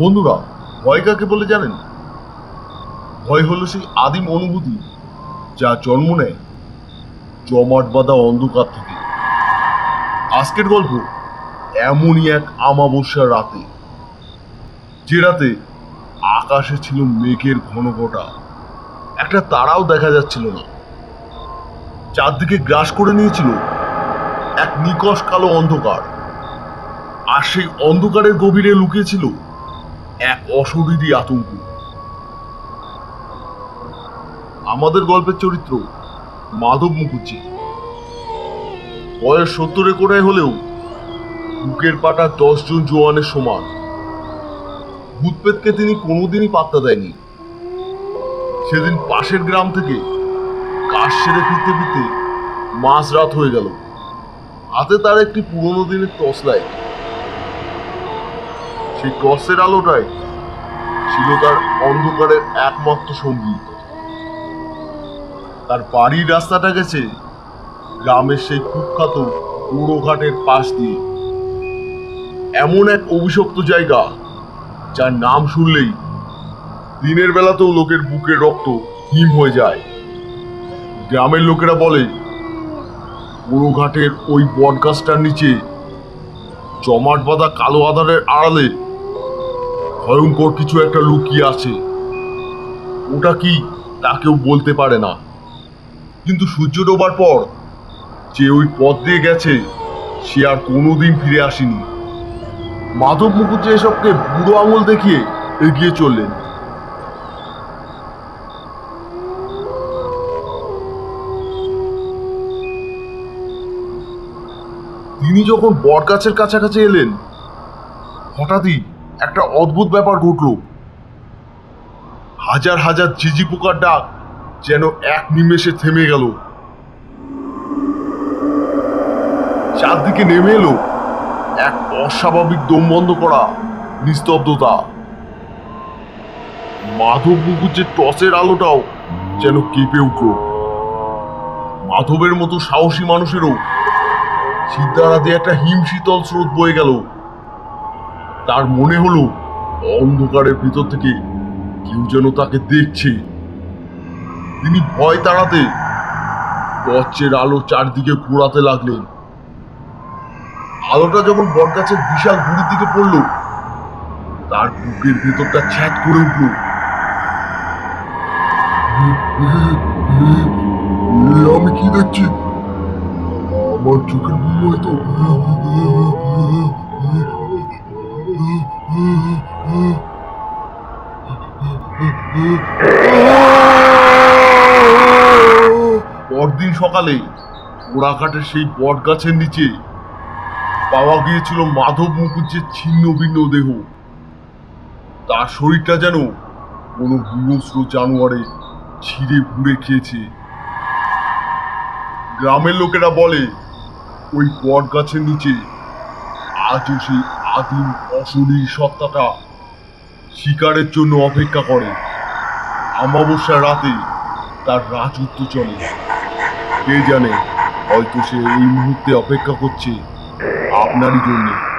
বন্ধুরা, ভয় কাকে বলে জানেন? ভয় হলো সেই আদিম অনুভূতি যা জন্ম নেয় জমাট বাঁধা অন্ধকার থেকে। আজকের গল্প এমনই এক আমাবস্যার রাতে, যে রাতে আকাশে ছিল মেঘের ঘন ঘটা একটা তারাও দেখা যাচ্ছিল না। চারদিকে গ্রাস করে নিয়েছিল এক নিকশ কালো অন্ধকার। আর সেই অন্ধকারের গভীরে লুকিয়েছিল এক অশরীরী আতঙ্ক। আমাদের গল্পের চরিত্র মাধব মুখুজ্জি। বয়স সত্তরে কোটায় হলেও বুকের পাটা দশজন জোয়ানের সমান। ভূতপেতকে তিনি কোনোদিনই পাত্তা দেয়নি। সেদিন পাশের গ্রাম থেকে কাজ সেরে ফিরতে ফিরতে মাঝ রাত হয়ে গেল। হাতে তার একটি পুরনো দিনের লাইট সেই টর্চের আলোটাই ছিল তার অন্ধকারের একমাত্র সঙ্গী। তার বাড়ির রাস্তাটা গেছে গ্রামের সেই কুখ্যাত পুরোঘাটের পাশ দিয়ে। এমন এক অভিশপ্ত জায়গা যার নাম শুনলেই দিনের বেলাতেও লোকের বুকের রক্ত হিম হয়ে যায়। গ্রামের লোকেরা বলে পুরোঘাটের ওই বটগাছটার নিচে জমাট বাঁধা কালো আধারের আড়ালে ভয়ঙ্কর কিছু একটা লুকিয়ে আছে। ওটা কি? তা কেউ বলতে পারে না। কিন্তু সূর্য ডোবার পর যে ওই পথ দিয়ে গেছে, সে আর কোনোদিন ফিরে আসেনি। মাধব মুখুজ্জে এসবকে বুড়ো আঙুল দেখিয়ে এগিয়ে চললেন। তিনি যখন বটগাছের কাছাকাছি এলেন, হঠাৎই একটা অদ্ভুত ব্যাপার ঘটল। হাজার হাজার ঝিঝি পোকার ডাক যেন এক নিমেষে থেমে গেল। চারদিকে নেমে এলো এক অস্বাভাবিক দম বন্ধ করা নিস্তব্ধতা। মাধব মুখুজ্জের টসের আলোটাও যেন কেঁপে উঠল। মাধবের মতো সাহসী মানুষেরও সিদ্ধারা দিয়ে একটা হিম শীতল স্রোত বয়ে গেল। তার মনে হলো অন্ধকারের ভিতর থেকে কেউ যেন তাকে দেখছে। তিনি ভয় তাড়াতে টর্চের আলো চারদিকে ঘোরাতে লাগলেন। আলোটা যখন বটগাছের বিশাল গুড়ির দিকে পড়ল, তার বুকের ভেতরটা ছ্যাদ করে উঠল। আমি কি দেখছি? আমার চোখের তো? পরদিন সকালে ওড়াঘাটের সেই বট গাছের নিচে পাওয়া গিয়েছিল মাধব মুখুজ্জের ছিন্ন ভিন্ন দেহ। তার শরীরটা যেন কোনো হিংস্র জানোয়ারে ছিঁড়ে ভুড়ে খেয়েছে। গ্রামের লোকেরা বলে, ওই বট গাছের নিচে আজও সেই আদিম অশরীর সত্তাটা শিকারের জন্য অপেক্ষা করে। অমাবস্যার রাতে তার রাজত্ব চলে। কে জানে হয়তো সে এই মুহূর্তে অপেক্ষা করছে আপনারই জন্যে।